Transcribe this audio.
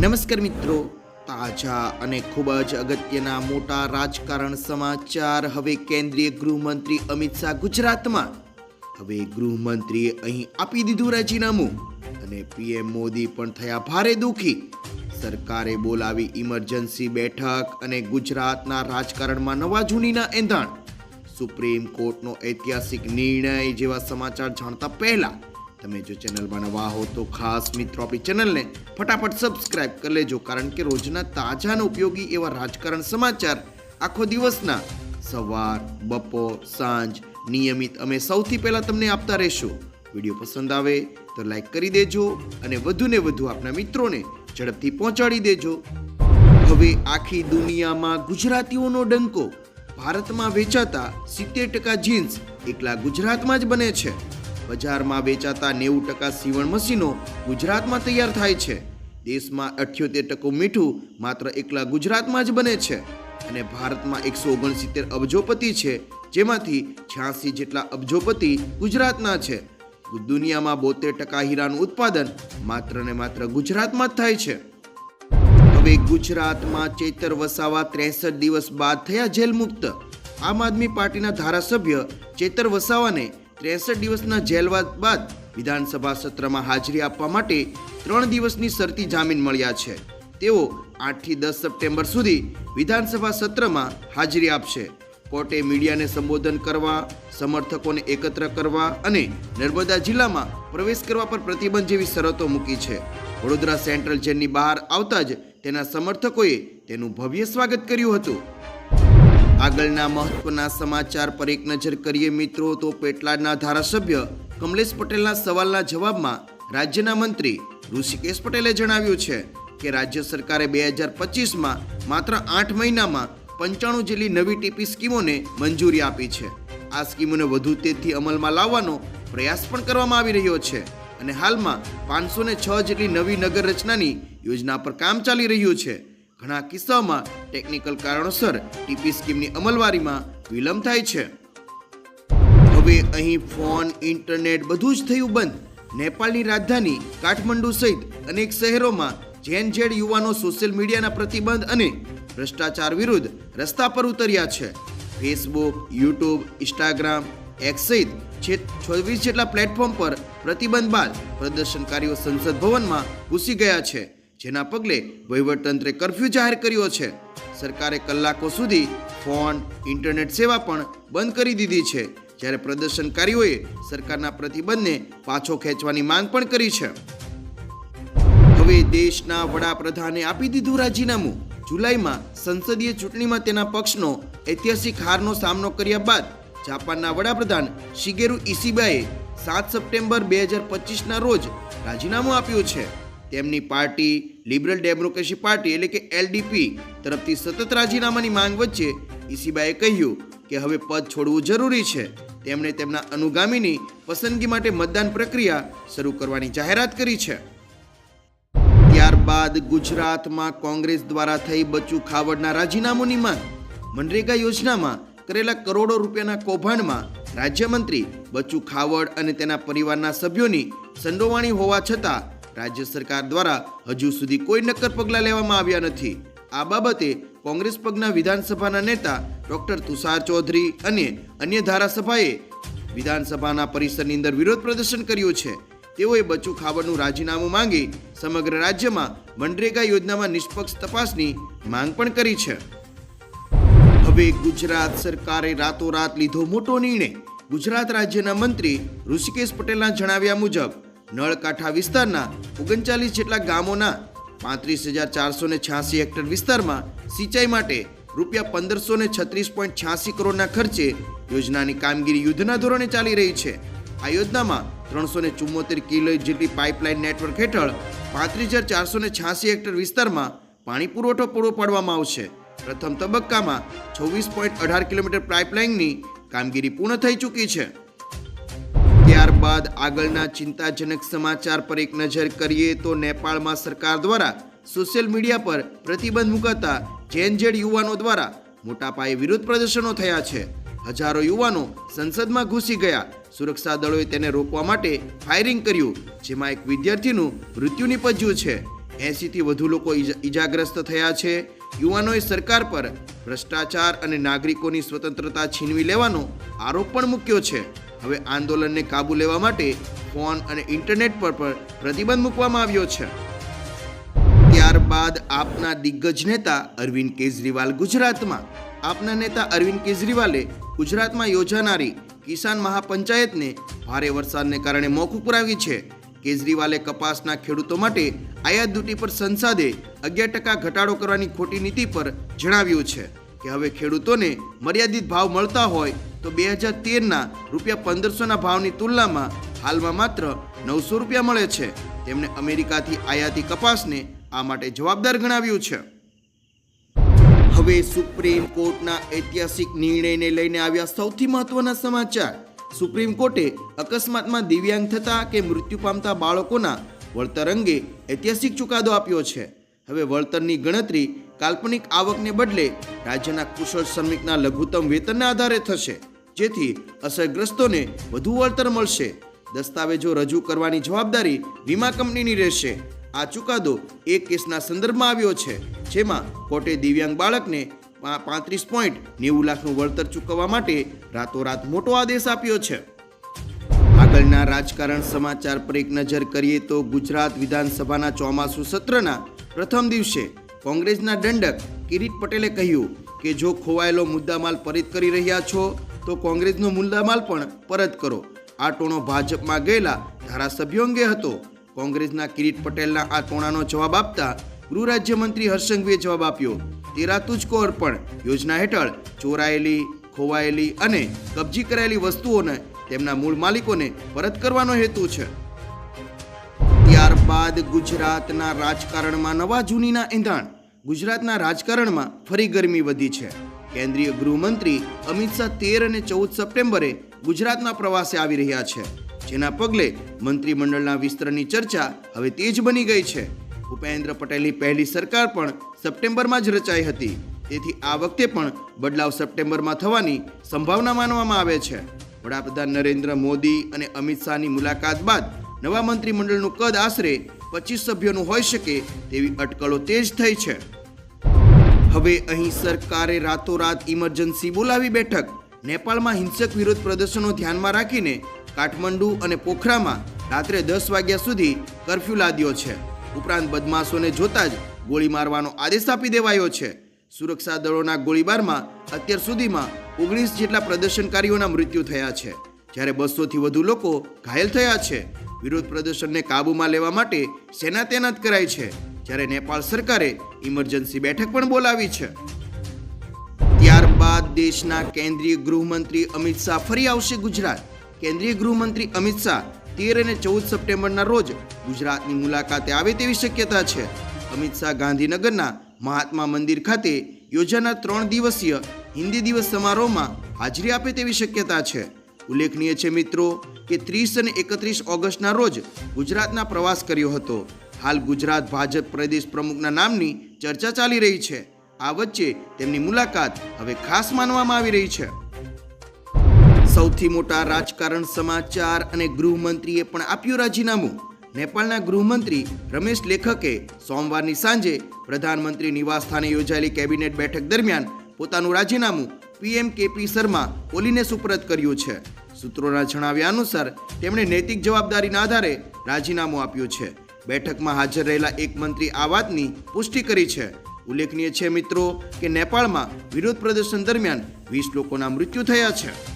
નમસ્કાર મિત્રો. તાજા અને ખૂબ જ અગત્યના મોટા રાજકારણ સમાચાર હવે કેન્દ્રીય ગૃહમંત્રી અમિત શાહ ગુજરાતમાં. હવે ગૃહમંત્રીએ અહીં આપી દીધું રાજીનામું અને પીએમ મોદી પણ થયા ભારે દુઃખી. સરકારે બોલાવી ઇમરજન્સી બેઠક અને ગુજરાતના રાજકારણમાં નવા જૂનીના એંધાણ. સુપ્રીમ કોર્ટનો ઐતિહાસિક નિર્ણય જેવા સમાચાર જાણતા પહેલા તમે જો ચેનલમાં નવા હો તો ખાસ મિત્રો આપણી ચેનલને ફટાફટ સબસ્ક્રાઇબ કરી લેજો, કારણ કે રોજના તાજા ઉપયોગી એવા રાજકારણ સમાચાર આખો દિવસના સવાર, બપોર, સાંજ નિયમિત અમે સૌથી પહેલા તમને આપતા રહેશું. વીડિયો પસંદ આવે તો લાઈક કરી દેજો અને વધુને વધુ આપના મિત્રોને ઝડપથી પહોંચાડી દેજો. હવે આખી દુનિયામાં ગુજરાતીઓનો ડંકો ભારતમાં વેચાતા સિત્તેર ટકા જીન્સ એકલા ગુજરાતમાં જ બને છે. બજારમાં વેચાતા નેવું ટકા સીવણ મશીનો ગુજરાતમાં તૈયાર થાય છે. દેશમાં અઠ્યોતેર ટકું મીઠું માત્ર એકલા ગુજરાતમાં જ બને છે. અને ભારતમાં એકસો ઓગણસિત્તેર અબજોપતિ છે, જેમાંથી છ્યાસી જેટલા અબજોપતિ ગુજરાતના છે. દુનિયામાં બોતેર ટકા હીરાનું ઉત્પાદન માત્ર ને માત્ર ગુજરાતમાં જ થાય છે. હવે ગુજરાતમાં ચેતર વસાવા ત્રેસઠ દિવસ બાદ થયા જેલ મુક્ત આમ આદમી પાર્ટીના ધારાસભ્ય ચેતર વસાવાને ત્રેસઠ દિવસના જેલવાદ બાદ વિધાનસભા સત્રમાં હાજરી આપવા માટે ત્રણ દિવસની શરતી જામીન મળ્યા છે. તેઓ આઠથી દસ સપ્ટેમ્બર સુધી વિધાનસભા સત્રમાં હાજરી આપશે. કોર્ટે મીડિયાને સંબોધન કરવા, સમર્થકોને એકત્ર કરવા અને નર્મદા જિલ્લામાં પ્રવેશ કરવા પર પ્રતિબંધ જેવી શરતો મૂકી છે. વડોદરા સેન્ટ્રલ જેલની બહાર આવતા જ તેના સમર્થકોએ તેનું ભવ્ય સ્વાગત કર્યું હતું. આગળના મહત્વના સમાચાર પર એક નજર કરીએ મિત્રો, તો પેટલાદના ધારાસભ્ય કમલેશ પટેલના સવાલના જવાબમાં રાજ્યના મંત્રી ઋષિકેશ પટેલે જણાવ્યું છે કે રાજ્ય સરકારે બે હજાર પચીસમાં માત્ર આઠ મહિનામાં પંચાણું જેટલી નવી ટીપી સ્કીમોને મંજૂરી આપી છે. આ સ્કીમોને વધુ તેજથી અમલમાં લાવવાનો પ્રયાસ પણ કરવામાં આવી રહ્યો છે અને હાલમાં પાંચસો ને છ જેટલી નવી નગર રચનાની યોજના પર કામ ચાલી રહ્યું છે. ઘણા કિસ્સાઓમાં ટેકનિકલ કારણોસર ટીપી સ્કીમની અમલવારીમાં વિલંબ થાય છે. હવે અહીં ફોન, ઇન્ટરનેટ બધું જ થયું બંધ. નેપાળની રાજધાની કાઠમંડુ સહિત અનેક શહેરોમાં જેન ઝેડ યુવાનો સોશિયલ મીડિયાના પ્રતિબંધ અને ભ્રષ્ટાચાર વિરુદ્ધ રસ્તા પર ઉતર્યા છે. ફેસબુક યુટ્યુબ ઇન્સ્ટાગ્રામ એક્સ સહિત છવ્વીસ જેટલા પ્લેટફોર્મ પર પ્રતિબંધ બાદ પ્રદર્શનકારીઓ સંસદ ભવનમાં ઘૂસી ગયા છે. જેના પગલે વહીવટતંત્રે કરફ્યુ જાહેર કર્યો છે. સરકારે કલાકો સુધી ફોન, ઇન્ટરનેટ સેવા પણ બંધ કરી દીધી છે. જ્યારે પ્રદર્શનકારીઓએ સરકારના પ્રતિબંધને પાછો ખેંચવાની માંગ પણ કરી છે. હવે દેશના વડાપ્રધાને આપી દીધું રાજીનામું. જુલાઈમાં સંસદીય ચૂંટણીમાં તેના પક્ષનો ઐતિહાસિક હારનો સામનો કર્યા બાદ જાપાનના વડાપ્રધાન શિગેરુ ઇસીબાએ સાત સપ્ટેમ્બર બે હજાર પચીસના રોજ રાજીનામું આપ્યું છે. તેમની પાર્ટી લિબરલ ડેમોક્રેસી પાર્ટી એટલે કે એલડીપી તરફથી સતત રાજીનામાની માંગ વચ્ચે ઈસીબાએ કહ્યું કે હવે પદ છોડવું જરૂરી છે. તેમણે તેમના અનુગામીની પસંદગી માટે મતદાન પ્રક્રિયા શરૂ કરવાની જાહેરાત કરી છે. ત્યારબાદ ગુજરાતમાં કોંગ્રેસ દ્વારા થઈ બચ્ચુ ખાવડના રાજીનામુની માંગ. મનરેગા યોજનામાં કરેલા કરોડો રૂપિયાના કૌભાંડમાં રાજ્યમંત્રી બચ્ચુ ખાવડ અને તેના પરિવારના સભ્યોની સંડોવાણી હોવા છતાં રાજ્ય સરકાર દ્વારા હજુ સુધી કોઈ નક્કર પગલાં લેવામાં આવ્યા નથી. આ બાબતે કોંગ્રેસ પગના વિધાનસભાના નેતા ડોક્ટર તુષાર ચૌધરી અને અન્ય ધારાસભાએ વિધાનસભાના પરિસરની અંદર વિરોધ પ્રદર્શન કર્યું છે. તેઓએ બચુ ખાવડનું રાજીનામું માંગી સમગ્ર રાજ્યમાં મનરેગા યોજનામાં નિષ્પક્ષ તપાસની માંગ પણ કરી છે. હવે ગુજરાત સરકારે રાતોરાત લીધો મોટો નિર્ણય. ગુજરાત રાજ્યના મંત્રી ઋષિકેશ પટેલના જણાવ્યા મુજબ નળકાંઠા વિસ્તારના ઓગણચાલીસ જેટલા ગામોના પાંત્રીસ હજાર ચારસો ને છ્યાસી હેક્ટર વિસ્તારમાં સિંચાઈ માટે રૂપિયા પંદરસો ને છત્રીસ પોઈન્ટ છ્યાસી કરોડના ખર્ચે યોજનાની કામગીરી યુદ્ધના ધોરણે ચાલી રહી છે. આ યોજનામાં ત્રણસો ને ચુમ્મોતેર કિલો જેટલી પાઇપલાઇન નેટવર્ક હેઠળ પાંત્રીસ હજાર ચારસો ને છ્યાસી હેક્ટર વિસ્તારમાં પાણી પુરવઠો પૂરો પાડવામાં આવશે. પ્રથમ તબક્કામાં છવ્વીસ પોઈન્ટ અઢાર કિલોમીટર પાઇપલાઇનની કામગીરી પૂર્ણ થઈ ચૂકી છે. ત્યારબાદ આગળના ચિંતાજનક સમાચાર પર એક નજર કરીએ તો નેપાળમાં સરકાર દ્વારા સોશિયલ મીડિયા પર પ્રતિબંધ મુકાતા જેનજેડ યુવાનો દ્વારા મોટા પાયે વિરોધ પ્રદર્શનો થયા છે. હજારો યુવાનો સંસદમાં ઘૂસી ગયા. સુરક્ષા દળોએ તેને રોકવા માટે ફાયરિંગ કર્યું, જેમાં એક વિદ્યાર્થીનું મૃત્યુ નિપજ્યું છે. એંસીથી વધુ લોકો ઈજા- ઈજાગ્રસ્ત થયા છે. યુવાનોએ સરકાર પર ભ્રષ્ટાચાર અને નાગરિકોની સ્વતંત્રતા છીનવી લેવાનો આરોપ પણ મૂક્યો છે. હવે આંદોલનને કાબૂ લેવા માટે ફોન અને ઇન્ટરનેટ પર પણ પ્રતિબંધ મૂકવામાં આવ્યો છે. ત્યારબાદ આપના દિગ્ગજ નેતા અરવિંદ કેજરીવાલ ગુજરાતમાં. આપના નેતા અરવિંદ કેજરીવાલે ગુજરાતમાં યોજાનારી કિસાન મહાપંચાયતને ભારે વરસાદને કારણે મોકૂફ કરાવી છે. કેજરીવાલે કપાસના ખેડૂતો માટે આયાત ડ્યુટી પર સંસદે અગિયાર ટકા ઘટાડો કરવાની ખોટી નીતિ પર જણાવ્યું છે કે હવે ખેડૂતોને મર્યાદિત ભાવ મળતા હોય તો બે હજાર તેરના રૂપિયા પંદરસોના ભાવની તુલનામાં હાલમાં માત્ર નવસો રૂપિયા મળે છે. તેમણે અમેરિકાથી આયાતી કપાસને આ માટે જવાબદાર ગણાવ્યું છે. હવે સુપ્રીમ કોર્ટના ઐતિહાસિક નિર્ણયને લઈને આવ્યા સૌથી મહત્વના સમાચાર. સુપ્રીમ કોર્ટે અકસ્માતમાં દિવ્યાંગ થતા કે મૃત્યુ પામતા બાળકોના વળતર અંગે ઐતિહાસિક ચુકાદો આપ્યો છે. હવે વળતરની ગણતરી કાલ્પનિક આવકને બદલે રાજ્યના કુશળ શ્રમિકના લઘુત્તમ વેતનના આધારે થશે. જેથી અસરગ્રસ્તોને વધુ વળતર મળશે. દસ્તાવેજો રજૂ કરવાની જવાબદારી વીમા કંપનીની રહેશે. આ ચુકાદો એક કેસના સંદર્ભમાં આવ્યો છે, જેમાં કોર્ટે દિવ્યાંગ બાળકને પાંત્રીસ પોઈન્ટ નેવું લાખનું વળતર ચૂકવવા માટે રાતોરાત મોટો આદેશ આપ્યો છે. આગળના રાજકારણ સમાચાર પર એક નજર કરીએ તો ગુજરાત વિધાનસભાના ચોમાસુ સત્રના પ્રથમ દિવસે કોંગ્રેસના દંડક કિરીટ પટેલે કહ્યું કે, જો ખોવાયેલો મુદ્દામાલ પરિત કરી રહ્યા છો તો કોંગ્રેસનો મુદ્દામાલ પણ પરત કરો. આ ટોણો ભાજપમાં ગયેલા ધારાસભ્યો અંગે હતો. કોંગ્રેસના કિરીટ પટેલના આ ટોણાનો જવાબ આપતા ગૃહ રાજ્યમંત્રી હર્ષંઘવીએ જવાબ આપ્યો. તેરા તુજકો અર્પણ યોજના હેઠળ ચોરાયેલી, ખોવાયેલી અને કબજી કરાયેલી વસ્તુઓને તેમના મૂળ માલિકોને પરત કરવાનો હેતુ છે. ત્યારબાદ ગુજરાતના રાજકારણમાં નવા જૂનીના એંધાણ ગુજરાતના રાજકારણમાં ફરી ગરમી વધી છે. કેન્દ્રીય ગૃહમંત્રી અમિત શાહ તેર અને ચૌદ સપ્ટેમ્બરે ગુજરાતના પ્રવાસે આવી રહ્યા છે. જેના પગલે મંત્રીમંડળના વિસ્તરણની ચર્ચા હવે તેજ બની ગઈ છે. ભૂપેન્દ્ર પટેલની પહેલી સરકાર પણ સપ્ટેમ્બરમાં જ રચાઈ હતી. તેથી આ વખતે પણ બદલાવ સપ્ટેમ્બરમાં થવાની સંભાવના માનવામાં આવે છે. વડાપ્રધાન નરેન્દ્ર મોદી અને અમિત શાહની મુલાકાત બાદ નવા મંત્રીમંડળનું કદ આશરે પચીસ સભ્યોનું હોઈ શકે તેવી અટકળો તેજ થઈ છે. હવે અહીં સરકારે રાતોરાત ઇમરજન્સી બોલાવી બેઠક. નેપાળમાં હિંસક વિરોધ પ્રદર્શનો ધ્યાનમાં રાખીને કાઠમંડુ અને પોખરામાં રાત્રે દસ વાગ્યા સુધી કરફ્યુ લાદ્યો છે. ઉપરાંત બદમાશોને જોતા જ ગોળી મારવાનો આદેશ આપી દેવાયો છે. સુરક્ષા દળોના ગોળીબારમાં અત્યાર સુધીમાં ઓગણીસ જેટલા પ્રદર્શનકારીઓના મૃત્યુ થયા છે. જ્યારે બસોથી વધુ લોકો ઘાયલ થયા છે. વિરોધ પ્રદર્શનને કાબૂમાં લેવા માટે સેના તૈનાત કરાઈ છે. જ્યારે નેપાળ સરકારે ઇમરજન્સી બેઠક પણ બોલાવી છે. ત્યારબાદ દેશના કેન્દ્રીય ગૃહમંત્રી અમિત શાહ ફરી આવશે ગુજરાત. કેન્દ્રીય ગૃહમંત્રી અમિત શાહ તેર અને ચૌદ સપ્ટેમ્બરના રોજ ગુજરાતની મુલાકાતે આવે તેવી શક્યતા છે. અમિત શાહ ગાંધીનગરના મહાત્મા મંદિર ખાતે યોજાનાર ત્રણ દિવસીય હિન્દી દિવસ સમારોહમાં હાજરી આપે તેવી શક્યતા છે. ઉલ્લેખનીય છે મિત્રો કે ત્રીસ અને એકત્રીસ ઓગસ્ટના રોજ ગુજરાતના પ્રવાસ કર્યો હતો. હાલ ગુજરાત ભાજપ પ્રદેશ પ્રમુખના નામની ચર્ચા ચાલી રહી છે. આ વચ્ચે તેમની મુલાકાત હવે ખાસ માનવામાં આવી રહી છે. સૌથી મોટા રાજકારણ સમાચાર અને ગૃહમંત્રીએ પણ આપ્યું રાજીનામું. નેપાળના ગૃહમંત્રી રમેશ લેખકે સોમવારની સાંજે પ્રધાનમંત્રી નિવાસસ્થાને યોજાયેલી કેબિનેટ બેઠક દરમિયાન પોતાનું રાજીનામું પીએમ કેપી શર્મા ઓલીને સુપરત કર્યું છે. સૂત્રોના જણાવ્યા અનુસાર તેમણે નૈતિક જવાબદારીના આધારે રાજીનામું આપ્યું છે. બેઠકમાં હાજર રહેલા એક મંત્રી આ વાતની પુષ્ટિ કરી છે. ઉલ્લેખનીય છે મિત્રો કે નેપાળમાં વિરોધ પ્રદર્શન દરમિયાન વીસ લોકોના મૃત્યુ થયા છે.